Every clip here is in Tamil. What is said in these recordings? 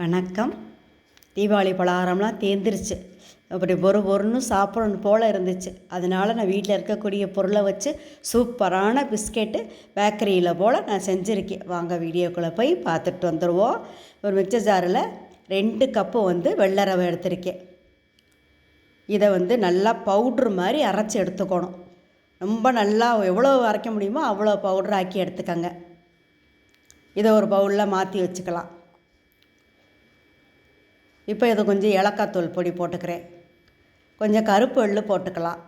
வணக்கம். தீபாவளி பலகாரம்லாம் தேர்ந்துருச்சு அப்படி பொறு பொருன்னு சாப்பிடணும் போல் இருந்துச்சு. அதனால் நான் வீட்டில் இருக்கக்கூடிய பொருளை வச்சு சூப்பரான பிஸ்கெட்டு பேக்கரியில் போல் நான் செஞ்சுருக்கேன். வாங்க வீடியோக்குள்ளே போய் பார்த்துட்டு வந்துடுவோம் ஒரு மிக்சர் ஜாரில் ரெண்டு கப்பு வந்து வெள்ளை ரவை எடுத்திருக்கேன். இதை வந்து நல்லா பவுட்ரு மாதிரி அரைச்சி எடுத்துக்கணும். ரொம்ப நல்லா எவ்வளோ அரைக்க முடியுமோ அவ்வளோ பவுட்ரு ஆக்கி எடுத்துக்கங்க. இதை ஒரு பவுலில் மாற்றி வச்சுக்கலாம். இப்போ இது கொஞ்சம் ஏலக்காய் தூள் பொடி போட்டுக்கிறேன். கொஞ்சம் கருப்பு எள்ளு போட்டுக்கலாம்.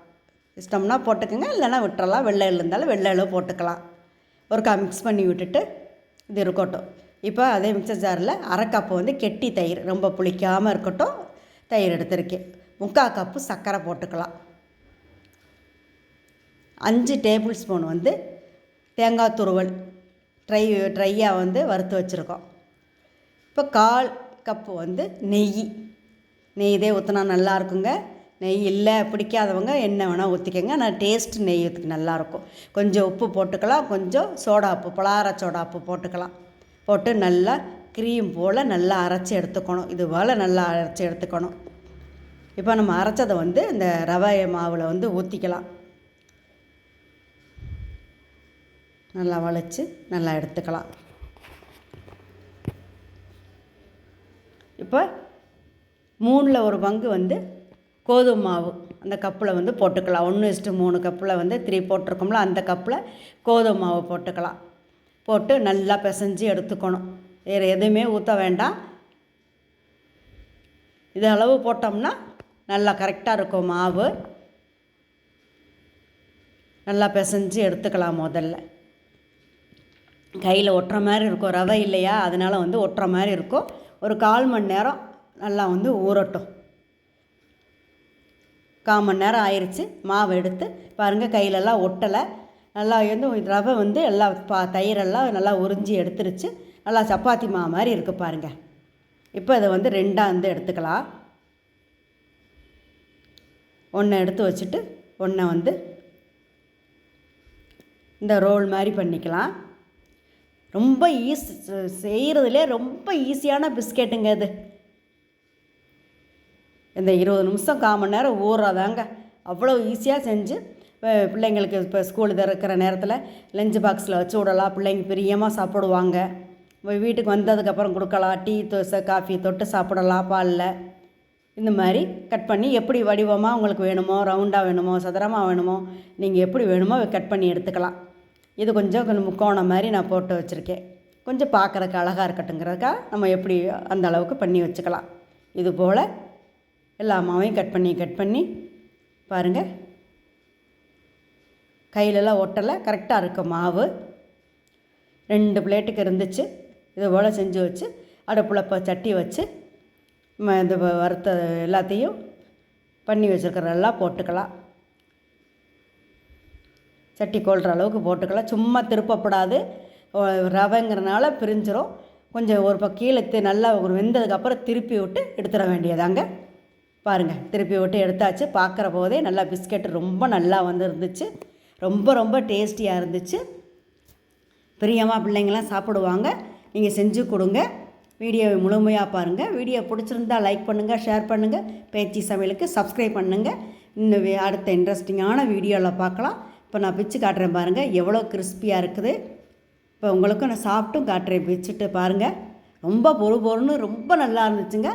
இஷ்டம்னா போட்டுக்கோங்க இல்லைன்னா விட்டுறலாம். வெள்ளை எள்ளு இருந்தாலும் வெள்ளை எள்ளு போட்டுக்கலாம். ஒருக்கா மிக்ஸ் பண்ணி விட்டுட்டு இது இருக்கட்டும். இப்போ அதே மிக்சர் ஜாரில் அரை கப்பு வந்து கெட்டி தயிர் ரொம்ப புளிக்காமல் இருக்கட்டும் தயிர் எடுத்திருக்கேன். முக்கால் கப்பு சர்க்கரை போட்டுக்கலாம். அஞ்சு டேபிள் ஸ்பூன் வந்து தேங்காய் துருவல் ட்ரை ட்ரையாக வந்து வறுத்து வச்சுருக்கோம். இப்போ கால் கப்பு வந்து நெய். நெய் இதே ஊற்றினா நல்லா இருக்குங்க நெய் இல்லை பிடிக்காதவங்க என்ன வேணால் ஊற்றிக்கங்க ஆனால் டேஸ்ட் நெய் நல்லாயிருக்கும் கொஞ்சம் உப்பு போட்டுக்கலாம். கொஞ்சம் சோடா உப்பு பலார சோடா உப்பு போட்டுக்கலாம். போட்டு நல்லா க்ரீம் போல் நல்லா அரைச்சி எடுத்துக்கணும். இது போல் நல்லா அரைச்சி எடுத்துக்கணும். இப்போ நம்ம அரைச்சதை வந்து இந்த ரவை மாவில் வந்து ஊற்றிக்கலாம் நல்லா வளைச்சி நல்லா எடுத்துக்கலாம். இப்போ மூணில் ஒரு பங்கு வந்து கோதுமை மாவு. அந்த கப்பில் வந்து போட்டுக்கலாம். ஒன்று இஸ்ட்டு மூணு கப்பில் வந்து த்ரீ போட்டிருக்கோம்ல அந்த கப்பில் கோதுமை மாவு போட்டுக்கலாம். போட்டு நல்லா பிசைஞ்சு எடுத்துக்கணும். வேறு எதுவுமே ஊற்ற வேண்டாம். இது அளவு போட்டோம்னா நல்லா கரெக்டாக இருக்கும் மாவு. நல்லா பிசைஞ்சு எடுத்துக்கலாம் முதல்ல. கையில் ஒட்டுற மாதிரி இருக்கும். ரவை இல்லையா? அதனால் வந்து ஒட்டுற மாதிரி இருக்கும். ஒரு கால் மணி நேரம் நல்லா வந்து ஊறட்டும். கால் மணி நேரம் ஆயிடுச்சு மாவு எடுத்து பாருங்கள் கையிலெல்லாம் ஒட்டலை. நல்லா வந்து ரவை வந்து எல்லா பா தயிரெல்லாம் நல்லா உறிஞ்சி எடுத்துருச்சு. நல்லா சப்பாத்தி மாவு மாதிரி இருக்குது பாருங்கள் இப்போ இதை வந்து ரெண்டாக வந்து எடுத்துக்கலாம். ஒன்றை எடுத்து வச்சுட்டு ஒன்றை வந்து இந்த ரோல் மாதிரி பண்ணிக்கலாம். ரொம்ப ஈஸி செய்கிறதுலே ரொம்ப ஈஸியான பிஸ்கெட்டுங்க இது. இந்த இருபது நிமிஷம் கால் மணி நேரம் ஊறாதாங்க. அவ்வளோ ஈஸியாக செஞ்சு பிள்ளைங்களுக்கு இப்போ ஸ்கூல் திறக்கிற நேரத்தில் லஞ்ச் பாக்ஸில் வச்சு விடலாம். பிள்ளைங்க பிரியமாக சாப்பிடுவாங்க. வீட்டுக்கு வந்ததுக்கப்புறம் கொடுக்கலாம். டீ தோசை காஃபி தொட்டு சாப்பிடலாம் பாலில். இந்த மாதிரி கட் பண்ணி எப்படி வடிவமாக உங்களுக்கு வேணுமோ ரவுண்டாக வேணுமோ சதுரமாக வேணுமோ நீங்கள் எப்படி வேணுமோ கட் பண்ணி எடுத்துக்கலாம். இது கொஞ்சம் கொஞ்சம் முக்கோணம் மாதிரி நான் போட்டு வச்சுருக்கேன். கொஞ்சம் பார்க்குறக்கு அழகாக இருக்கட்டுங்கிறதுக்காக நம்ம எப்படி அந்த அளவுக்கு பண்ணி வச்சுக்கலாம். இது போல் எல்லா மாவையும் கட் பண்ணி கட் பண்ணி பாருங்கள் கையிலலாம் ஒட்டலை கரெக்டாக இருக்க மாவு. ரெண்டு பிளேட்டுக்கு இருந்துச்சு. இது போல் செஞ்சு வச்சு அடுப்பில் இப்போ சட்டி வச்சு இந்த வறுத்த எல்லாத்தையும் பண்ணி வச்சுருக்கிறதெல்லாம் போட்டுக்கலாம். சட்டி கொள்கிற அளவுக்கு போட்டுக்கலாம். சும்மா திருப்பப்படாது. ரவைங்கிறனால பிரிஞ்சிடும் கொஞ்சம் ஒரு பக்கம் கீழே நல்லா ஒரு வெந்ததுக்கப்புறம் திருப்பி விட்டு எடுத்துட வேண்டியதாங்க பாருங்கள் திருப்பி விட்டு எடுத்தாச்சு. பார்க்குற போதே நல்லா பிஸ்கெட் ரொம்ப நல்லா வந்து இருந்துச்சு ரொம்ப ரொம்ப டேஸ்டியாக இருந்துச்சு. பிரியமாக பிள்ளைங்களாம் சாப்பிடுவாங்க. நீங்கள் செஞ்சு கொடுங்க. வீடியோவை முழுமையாக பாருங்கள் வீடியோ பிடிச்சிருந்தா லைக் பண்ணுங்கள் ஷேர் பண்ணுங்கள் பேச்சு சமையலுக்கு சப்ஸ்கிரைப் பண்ணுங்கள் இன்னும் அடுத்த இன்ட்ரெஸ்டிங்கான வீடியோவில் பார்க்கலாம் இப்போ நான் பிச்சு காட்டுறேன் பாருங்கள் எவ்வளோ கிறிஸ்பியாக இருக்குது. இப்போ உங்களுக்கும் நான் சாப்பிட்டும் காட்டுறேன். பிச்சுட்டு பாருங்கள் ரொம்ப பொறு பொறுன்னு ரொம்ப நல்லா இருந்துச்சுங்க.